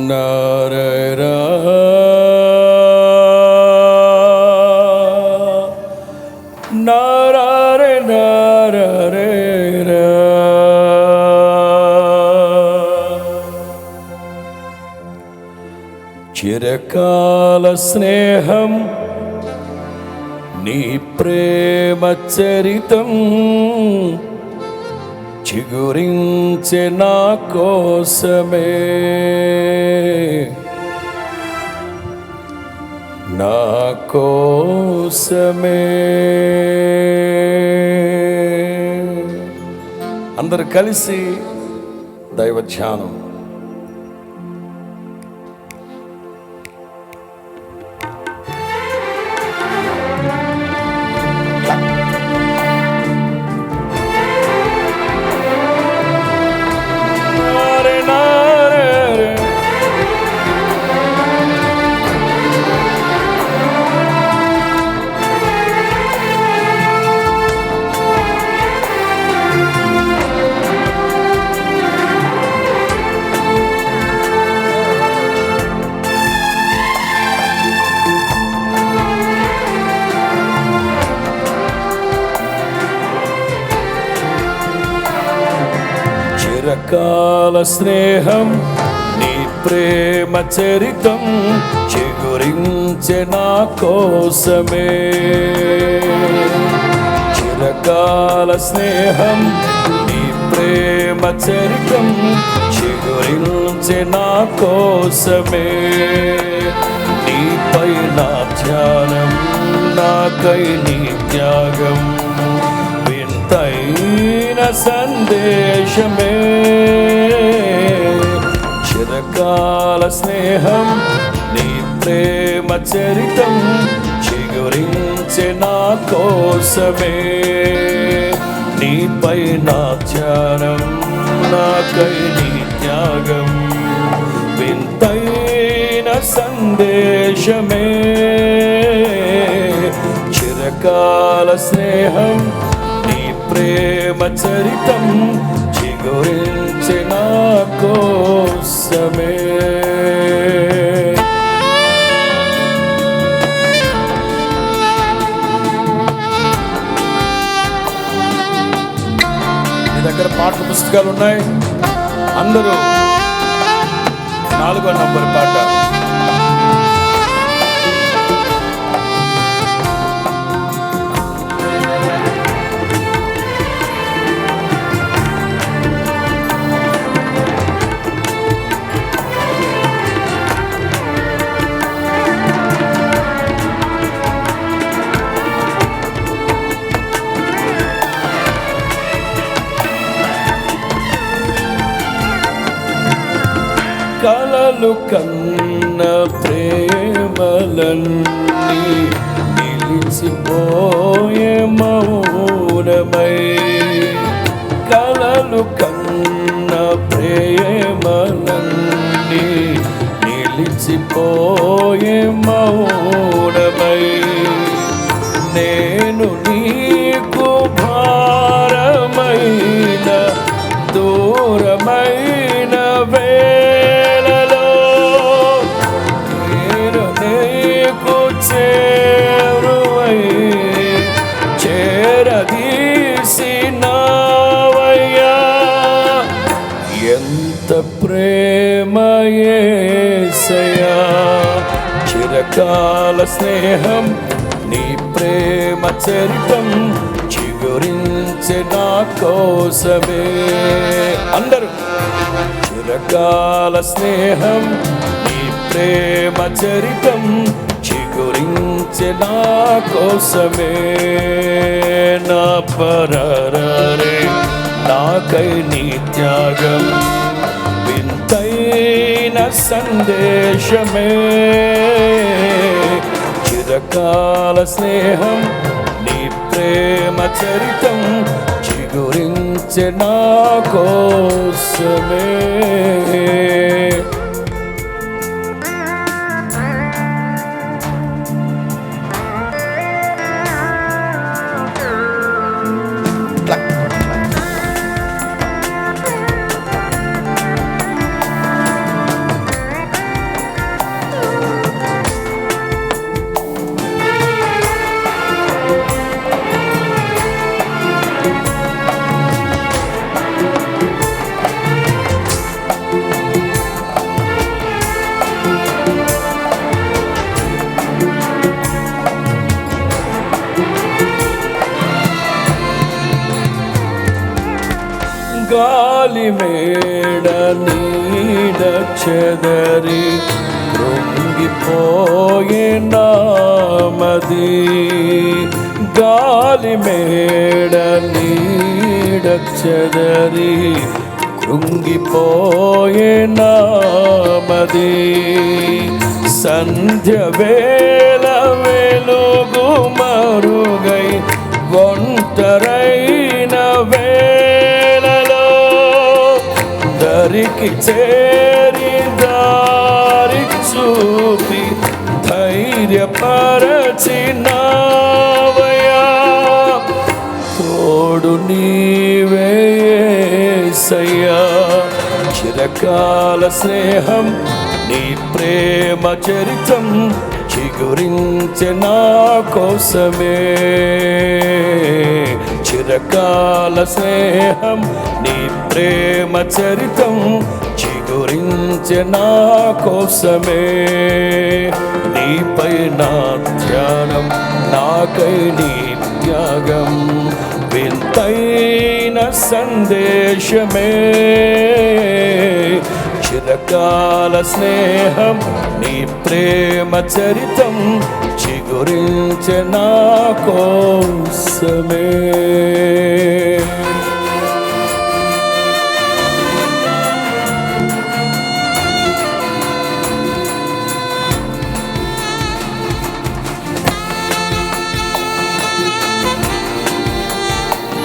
నారరా నారే నారే చిరకాల స్నేహం నీ ప్రేమ చరితం చిగురించే నా కోసమే. నా కోసమే. అందరు కలిసి దైవ ధ్యానం స్నేహం నీ ప్రేమ చరితం చిగురించే నా కోసమే. చిరకాల స్నేహం నీ ప్రేమ చరితం చిగురించే నా కోసమే. నీపై నా ధ్యానం నాకై నీ త్యాగం. సందేశమే. చిరకాల స్నేహం నీ ప్రేమ చరితం చిగురించే నా కోసమే. నీపై నా ధ్యానం నాకై నీ త్యాగం. వింతైన సందేశమే. చిరకాల స్నేహం ప్రేమ చరితం చిగురించి నా కోసమే. మీ దగ్గర పాటల పుస్తకాలు ఉన్నాయి? అందరూ నాలుగో నంబర్ పాట. పాలు కన్న ప్రేమలన్నీ నిలిచిపోయే మౌనమై. కలలు కన్న ప్రేమలన్నీ నిలిచిపోయే మౌనమై. ఎంత ప్రేమయేసయా చిరకాల స్నేహం నీ ప్రేమ చరితం చిగురించే నా కోసమే. అందరూ చిరకాల స్నేహం నీ ప్రేమ చరితం చిగురించే నా కోసమే. నా పరరే నాకై నీ త్యాగం సందేశమే. చిరకాల స్నేహం నీ ప్రేమ చరితం చిగురించే నా కోసమే. మేడ నీడ చెదరి కృంగిపోయే నామది. గాలి మేడ నీడ చెదరి కృంగిపోయే నామది. సంధ్య వేల దరికి చేరి దారి చూపి ధైర్యపరచినావయా తోడు నీవేసయ్యా చిరకాల స్నేహం నీ ప్రేమ చరితం చిగురించే నా కోసమే. చిరకాల స్నేహం నీ ప్రేమ చరితం చిగురించే నా కోసమే. నీపై నా ధ్యానం నాకై నీ త్యాగం వింతైన సందేశమే. చిరకాల స్నేహం నీ ప్రేమ చరితం చిగురించే నా కోసమే.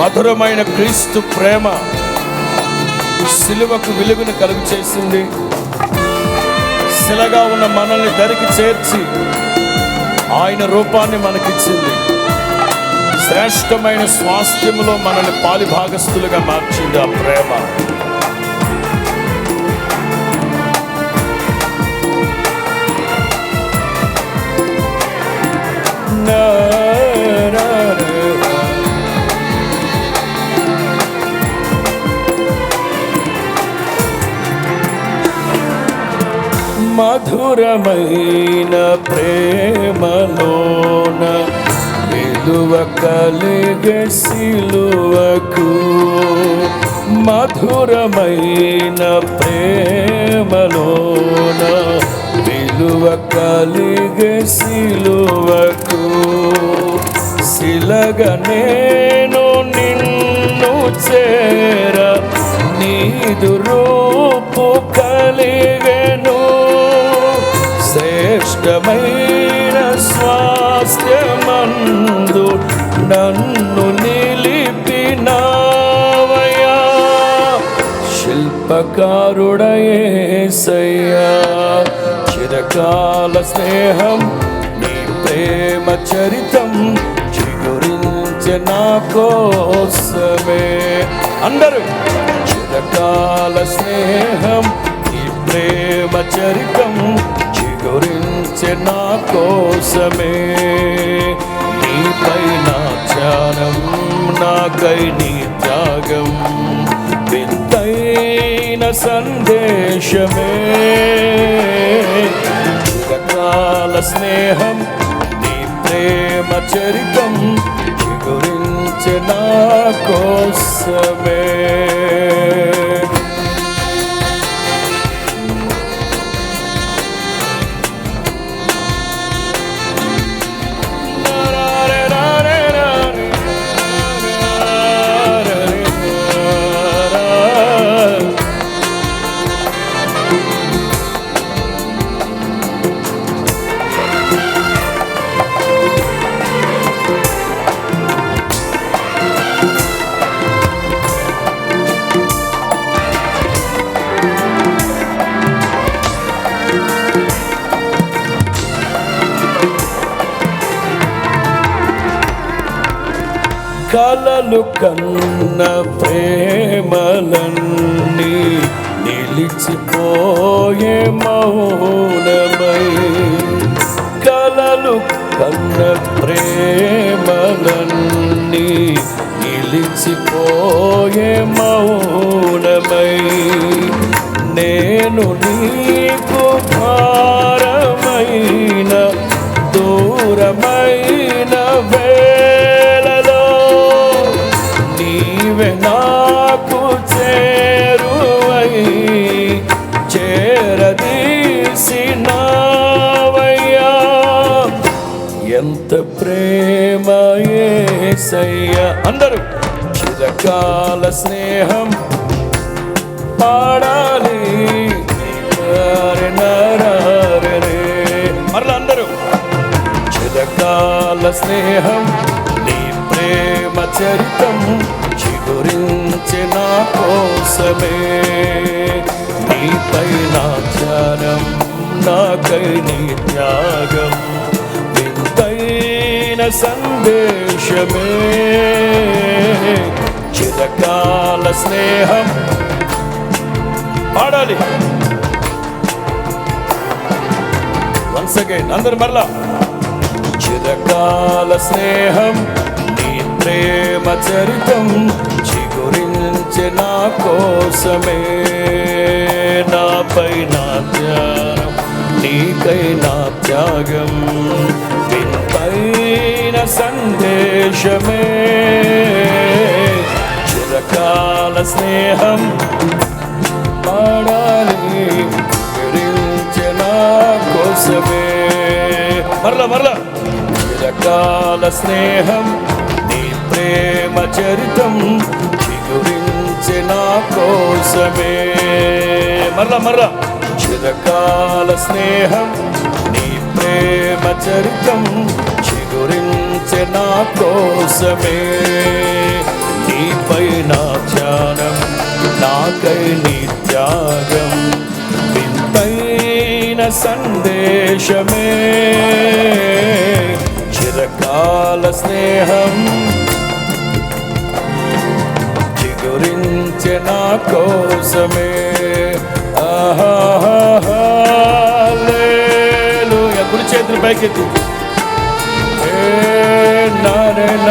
మధురమైన క్రీస్తు ప్రేమ సిలువకు విలువను కలుగు చేసింది. శిలగా ఉన్న మనల్ని దరికి చేర్చి ఆయన రూపాన్ని మనకిచ్చింది. శ్రేష్టమైన స్వాస్థ్యములో మనల్ని పాలిభాగస్తులుగా మార్చింది ఆ ప్రేమ. మధురమైన ప్రేమలోన విలువ కలిగే సిలువకు మధురమైన ప్రేమలోన విలువ కలిగే సిలువకు సిలగ నేను నిన్ను చేర నీదు రూపు కలిగెను శ్రేష్టమైన స్వాస్థ్యమందు నన్ను నిలిపినావయా శిల్పకారుడయేసయ్యా. చిరకాల స్నేహం నీ ప్రేమ చరితం చిగురించే నా కోసమే. అందరూ చిరకాల స్నేహం నీ ప్రేమ చరితం చిగురించే నా కోసమే. నీపై నా ధ్యానం నాకై నీ త్యాగం. వింతైన సందేశమే. చిరకాల స్నేహం నీ ప్రేమ చరితం గురించి నా కోసమే. కలలు కన్న ప్రేమలన్నీ నిలిచిపోయే మౌనమై. కలలు కన్న ప్రేమలన్నీ నిలిచిపోయే మౌనమై. నేను నీకు భారమైన దూరమైన వే ఏసయ్య అందరూ. చిరకాల స్నేహం పాడాలి. నరే మరలా అందరూ. చిరకాల స్నేహం నీ ప్రేమ చరితం చిగురించి నా కోసమే. నీపై నా ధ్యానం నాకై నీ త్యాగం. దేశమే. చిరకాల స్నేహం. పాడాలి వన్స్ అగైన్ అందరు మరలా. చిరకాల స్నేహం నీ ప్రేమ చరితం చిగురించి నా కోసమే. నాపై నా ధ్యానం నీకై నా త్యాగం. సందేశమే చిరకాల స్నేహం పాడాలి నా కోసమే. మరల మరల. చిరకాల స్నేహం నీ ప్రేమ చరితం నా కోసమే. మరల మరల. చిరకాల స్నేహం నీ ప్రేమ చరితం చిగురించి నా కోసమే. నీపై నా ధ్యానం నాకై నీ త్యాగం. వింతైన సందేశమే. చిరకాల స్నేహం చిగురించె నా కోసమే. ఆహాలేలుయా. కుడి చేతులు పైకెత్తి. de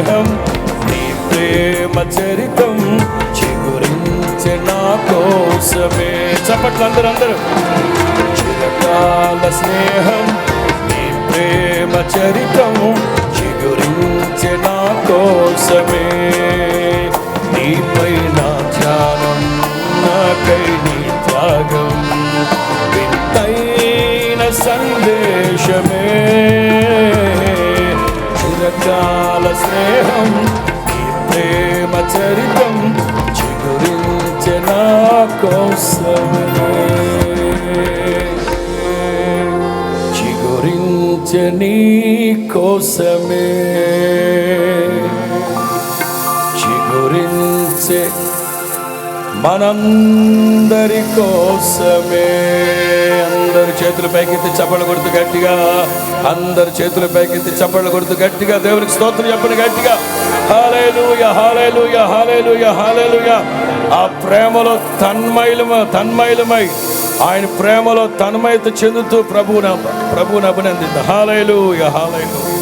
స్నేహం నీ ప్రేమ చరితం చిగురించే నా కోసమే. చప్పట్లు అందరూ అందరూ. చిరకాల స్నేహం నీ ప్రేమ చరితం చిగురించే నా కోసమే. నీపై నా ధ్యానం నాకై నీ త్యాగం వింతైన సందేశమే. చిరకాల స్నేహం నీ ప్రేమ చరితం చిగురించే నా కోసమే. చిగురించే నీ కోసమే. చిగురించే మనందరి కోసమే. అందరు చేతుల పైకెత్తి చప్పలు కొడుతూ గట్టిగా. అందరు చేతుల పైకెత్తి చప్పలు కొడుతూ గట్టిగా. దేవునికి స్తోత్రం చెప్పండి గట్టిగా. హాలేలుయ హాలేలుయ హాలేలుయ హాలేలుయ ఆ ప్రేమలో తన్మయలమ తన్మయలమై. ఆయన ప్రేమలో తన్మయత చెందుతూ ప్రభువున ప్రభువుని అభినందిద్దాం. Hallelujah hallelujah